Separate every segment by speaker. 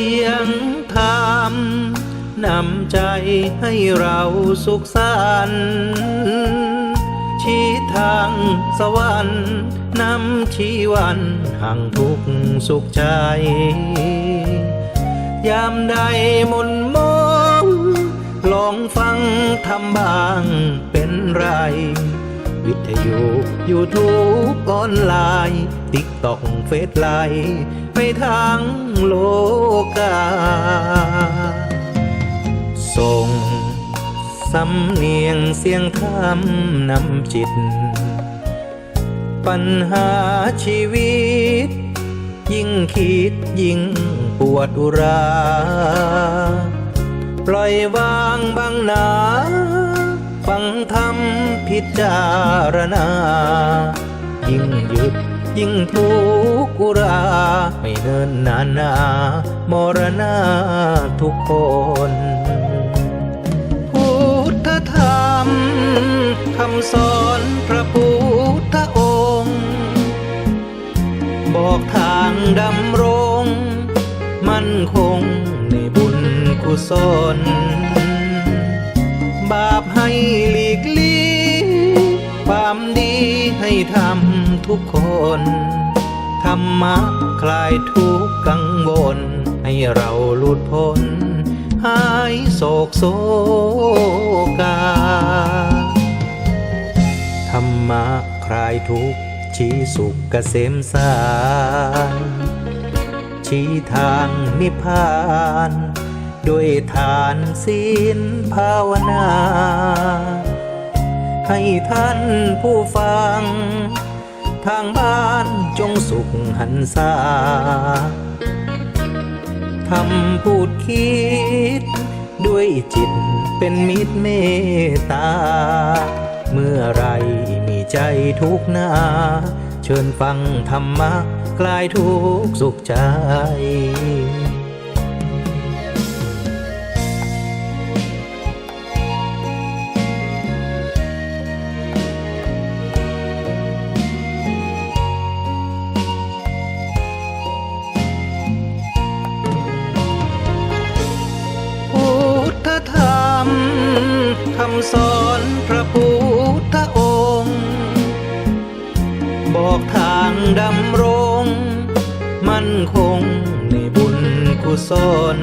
Speaker 1: สียงธรรมนำใจให้เราสุขสันต์ชี้ทางสวรรค์นำชีวันห่างทุกสุขใจ ยามใดมุนมองลองฟังทำบ้างเป็นไร วิทยุยูทูบออนไลน์ ติ๊กต็อกเฟซไลน์ไปทางโลกา ส่งสำเนียงเสียงธรรมนำจิต ปัญหาชีวิต ยิ่งคิดยิ่งปวดอุรา ปล่อยวางบางหนา ฟังธรรมพิจารณา ยิ่งยึด ยิ่งทุกข์อุรา ไม่เนินนานามรณาทุกคน พุทธธรรมคำสอนพระพุทธองค์ บอกทางดำรง มั่นคงในบุญกุศล บาปให้หลีกลีความดีให้ทำ น ธรรมะคลายทุกข์กังวล ให้เราหลุดพ้น หายโศกโศกา ธรรมะคลายทุกข์ชี้สุขเกษมสารชี้ทางนิพพานด้วยทานศีลภาวนา ให้ท่านผู้ฟัง ทางบ้านจงสุขหันษาทำพูดคิด ด้วยจิตเป็นมิตรเมตตา เมื่อไรมีใจทุกนาเชิญฟังธรรมะ คลายทุกข์สุขใจ สอนพระพุทธองค์ บอกทางดำรง มั่นคงในบุญกุศล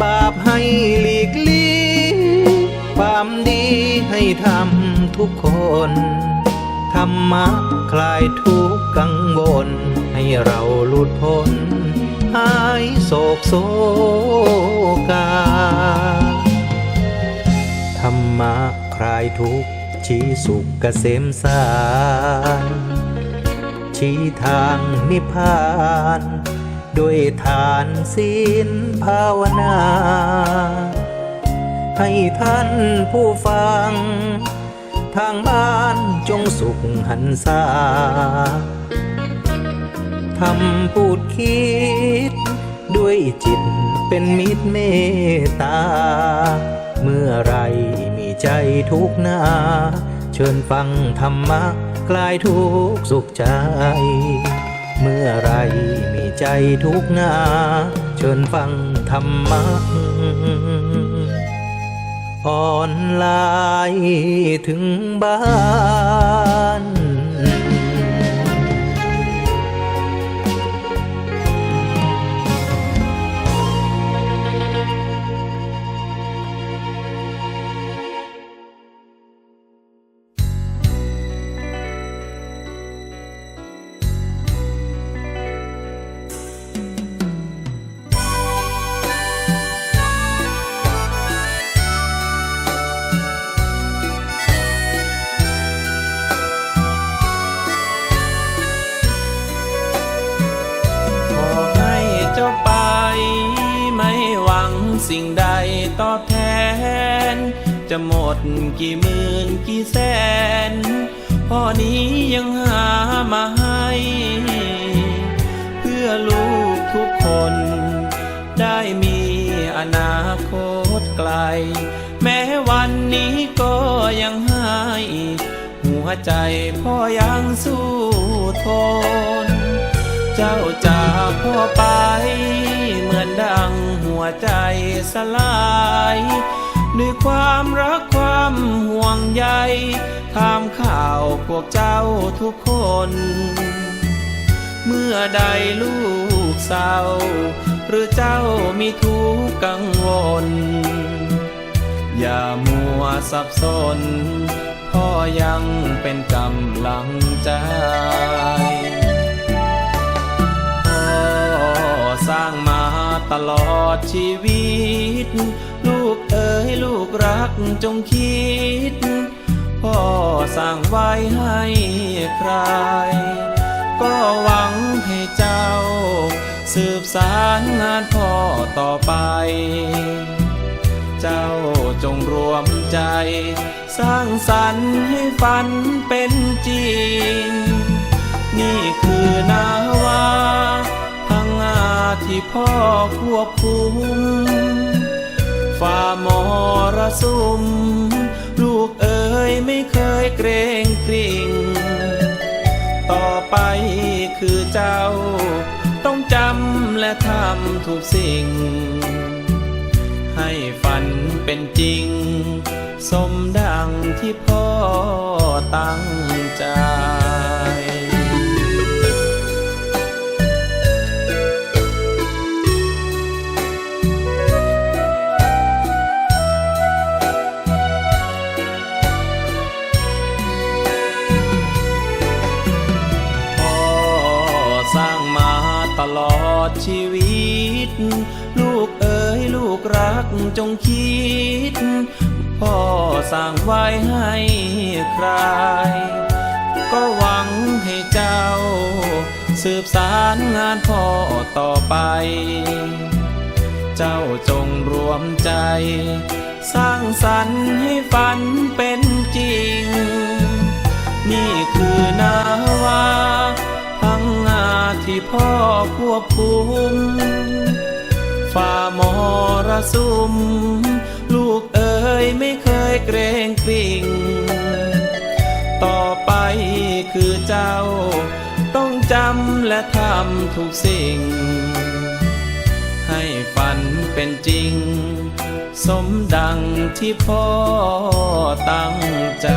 Speaker 1: บาปให้หลีกลี่ความดีให้ทำทุกคน ธรรมะคลายทุกข์กังวล ให้เราหลุดพ้นหายโศกโศกา ธรรมะคลายทุกข์ชี้สุขเกษมสารชี้ทางนิพพานด้วยทานศีลภาวนา ให้ท่านผู้ฟัง ทางบ้านจงสุขหันษาทำพูดคิด ด้วยจิตเป็นมิตรเมตตา เมื่อไรมีใจทุกนาเชิญฟังธรรมะคลายทุกสุขใจ เมื่อไรมีใจทุกนาเชิญฟังธรรมะออนไลน์ถึงบ้าน
Speaker 2: วังสิ่งใดตอบแทน จะหมดกี่หมื่นกี่แสนพ่อนี้ยังหามาให้ เพื่อลูกทุกคน ได้มีอนาคตไกล แม้วันนี้ก็ยังให้หัวใจพ่อยังสู้ทน เจ้าจากพ่อไป ใจสลาย ด้วยความรักความห่วงใยถามข่าวพวกเจ้าทุกคน เมื่อใดลูกเศร้า หรือเจ้ามีทุกข์กังวล อย่ามัวสับสน พ่อยังเป็นกำลังใจพ่อสร้างมาตลอด ชีวิต ลูกเอ๋ยลูกรักจงคิด พ่อสร้างไว้ให้ใคร ก็หวังให้เจ้า สืบสารงานพ่อต่อไป เจ้าจงรวมใจ สร้างสรรค์ให้ฝันเป็นจริง นี่คือนาวาพังงาที่พ่อควบ มฝ่ามรสุม ลูกเอ๋ยไม่เคยเกรงกริ่ง ต่อไปคือเจ้า ต้องจำและทำทุกสิ่ง ให้ฝันเป็นจริง สมดังที่พ่อ คิด พ่อสร้างไว้ให้ใคร ก็หวังให้เจ้า สืบสารงานพ่อต่อไป เจ้าจงรวมใจ สร้างสรรค์ให้ฝันเป็นจริง นี่คือนาวาพังงาที่พ่อควบคุม ฝ่ามรสุม ลูกเอ๋ยไม่เคยเกรงกริ่ง ต่อไปคือเจ้า ต้องจำและทำทุกสิ่ง ให้ฝันเป็นจริง สมดังที่พ่อตั้งใจ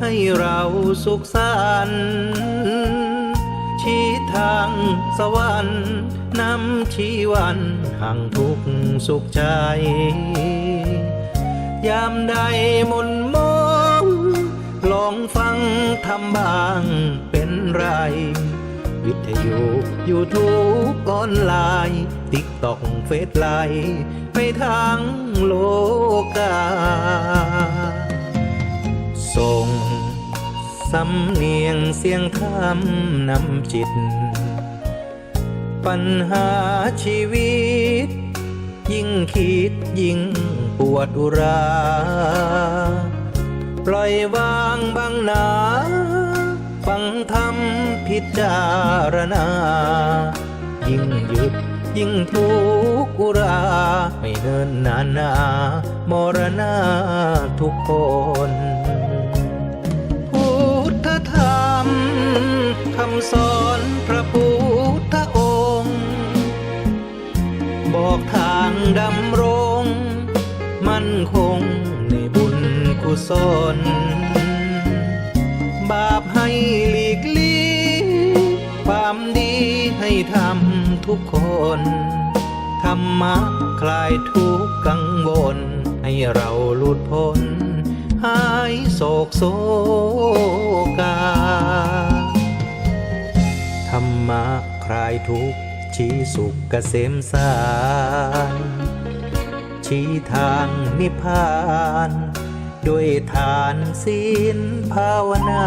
Speaker 1: ให้เราสุขสันต์ชี้ทางสวรรค์นำชีวันห่างทุกสุขใจ ยามใดมนมองลองฟังทำบ้างเป็นไร วิทยุยูทูบออนไลน์ติ๊กตอกเฟซไลน์ไปทางโลกา ส่ง สำเนียงเสียงธรรมนำจิต ปัญหาชีวิต ยิ่งคิดยิ่งปวดอุรา ปล่อยวางบางหนาฟังธรรมพิจารณา ยิ่งหยุดยิ่งทุกข์อุรา ไม่เนินนานนามรณาทุกคน กุศล บาปให้หลีกลี่ความดีให้ทำทุกคน ธรรมะคลายทุกข์กังวล ให้เราหลุดพ้น หายโศกโศกา ธรรมะคลายทุกข์ชี้สุขเกษมสารชี้ทางนิพพาน ด้วยทานศีลภาวนา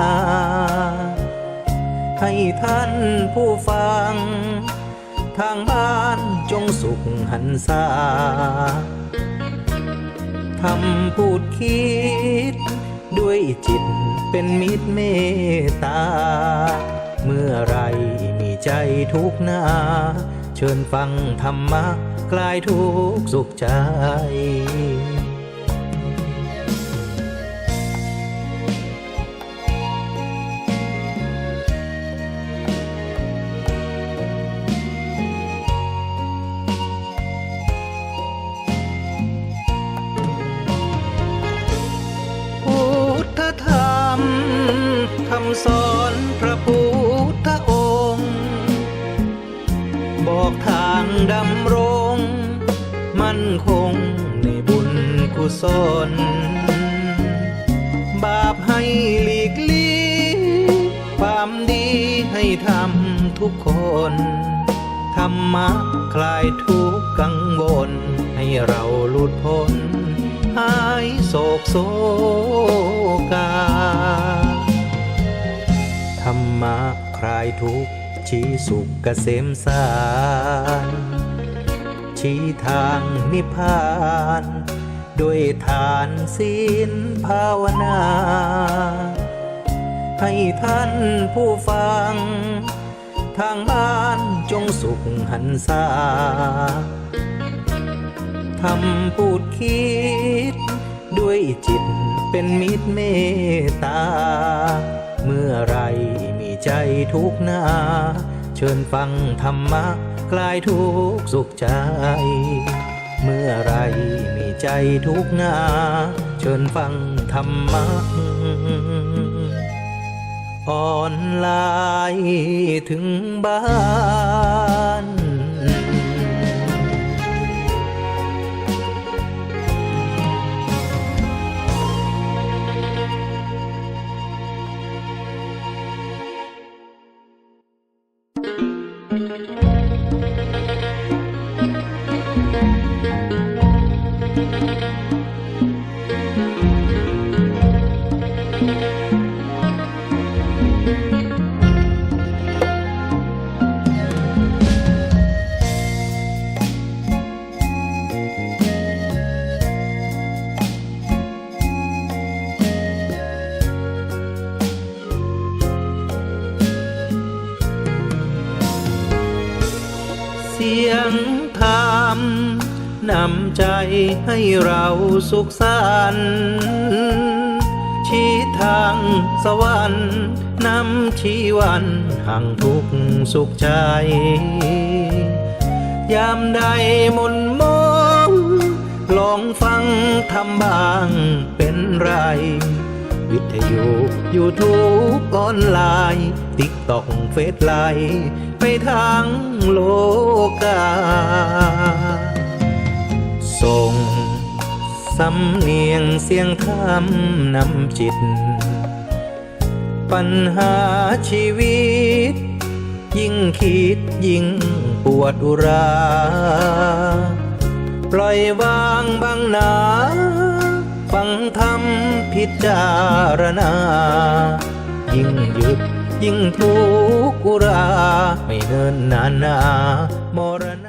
Speaker 1: ให้ท่านผู้ฟัง ทางบ้านจงสุขหันษาทำพูดคิด ด้วยจิตเป็นมิตรเมตตา เมื่อไรมีใจทุกนา เชิญฟังธรรมะคลายทุกข์สุขใจ ศล บาปให้หลีกลี่ความดีให้ทำทุกคน ธรรมะคลายทุกข์กังวล ให้เราหลุดพ้น หายโศกโศกา ธรรมะคลายทุกข์ชี้สุขเกษมสารชี้ทางนิพพาน ด้วยทานศีลภาวนา ให้ท่านผู้ฟัง ทางบ้านจงสุขหันษาทำพูดคิด ด้วยจิตเป็นมิตรเมตตา เมื่อไรมีใจทุกนา เชิญฟังธรรมะคลายทุกสุขใจ เมื่อไร ใจทุกนาเชิญฟังธรรมะออนไลน์ถึงบ้าน เสียงธรรมนำใจให้เราสุขสันต์ สวรรค์นำชีวันห่างทุกสุขใจยามใดมนมองลองฟังทำบ้างเป็นไร วิทยุยูทูบออนไลน์ติ๊กตอกเฟซไลน์ไปทางโลกา ส่งสำเนียงเสียงธรรมนำจิต ปัญหาชีวิต ยิ่งคิดยิ่งปวดอุรา ปล่อยวางบางหนา ฟังธรรมพิจารณา ยิ่งยึดยิ่งทุกข์อุรา ไม่เนินนานนามรณะ